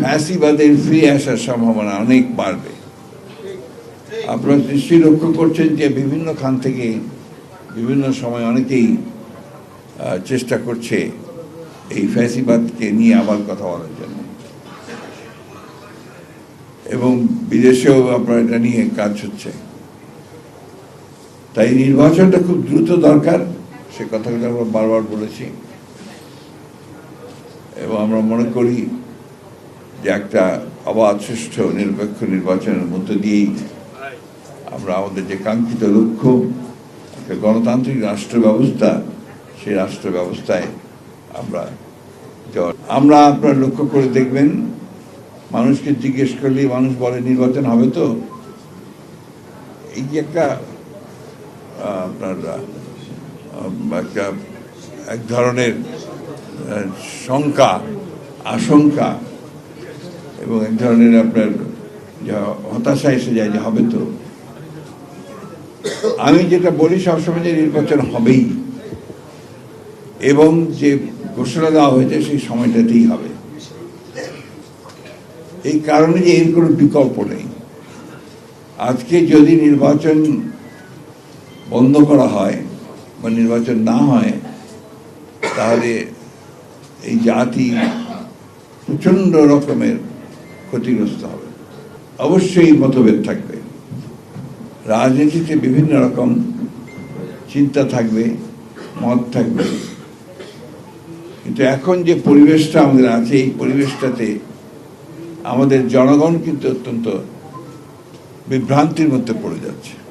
ফ্যাসিবাদের ফিরে আসার সম্ভাবনা অনেক বাড়বে। আপনারা নিশ্চয়ই লক্ষ্য করছেন যে বিভিন্ন খান থেকে বিভিন্ন সময় অনেকেই চেষ্টা করছে এই ফ্যাসিবাদকে নিয়ে আবার কথা বলার জন্য। এবং বিদেশেও আপনার এটা নিয়ে কাজ হচ্ছে। তাই নির্বাচনটা খুব দ্রুত দরকার, সে কথাগুলো আমরা বারবার বলেছি। এবং আমরা মনে করি যে একটা অবাধ, সুষ্ঠু, নিরপেক্ষ নির্বাচনের মধ্য দিয়েই আমরা আমাদের যে কাঙ্ক্ষিত লক্ষ্য একটা গণতান্ত্রিক রাষ্ট্র ব্যবস্থা সেই রাষ্ট্র ব্যবস্থায় আমরা আমরা আপনার লক্ষ্য করে দেখবেন, মানুষকে জিজ্ঞেস করলে মানুষ বলে নির্বাচন হবে তো? এই যে একটা, আপনার একটা এক ধরনের শঙ্কা, আশঙ্কা এবং এক ধরনের আপনার যা হতাশা এসে যায় যে হবে তো। আমি যেটা বলি, সবসময় যে নির্বাচন হবেই। এবং যে ঘোষণা দেওয়া হয়েছে, সেই সময়টাতেই হবে। এই কারণে যে এর কোনো বিকল্প নেই। আজকে যদি নির্বাচন বন্ধ করা হয় বা নির্বাচন না হয়, তাহলে এই জাতি প্রচণ্ড রকমের ক্ষতিগ্রস্ত হবে। অবশ্যই মতভেদ থাকবে। রাজনীতিতে বিভিন্ন রকম চিন্তা থাকবে, মত থাকবে। কিন্তু এখন যে পরিবেশটা আমাদের আছে, এই পরিবেশটাতে আমাদের জনগণ কিন্তু অত্যন্ত বিভ্রান্তির মধ্যে পড়ে যাচ্ছে।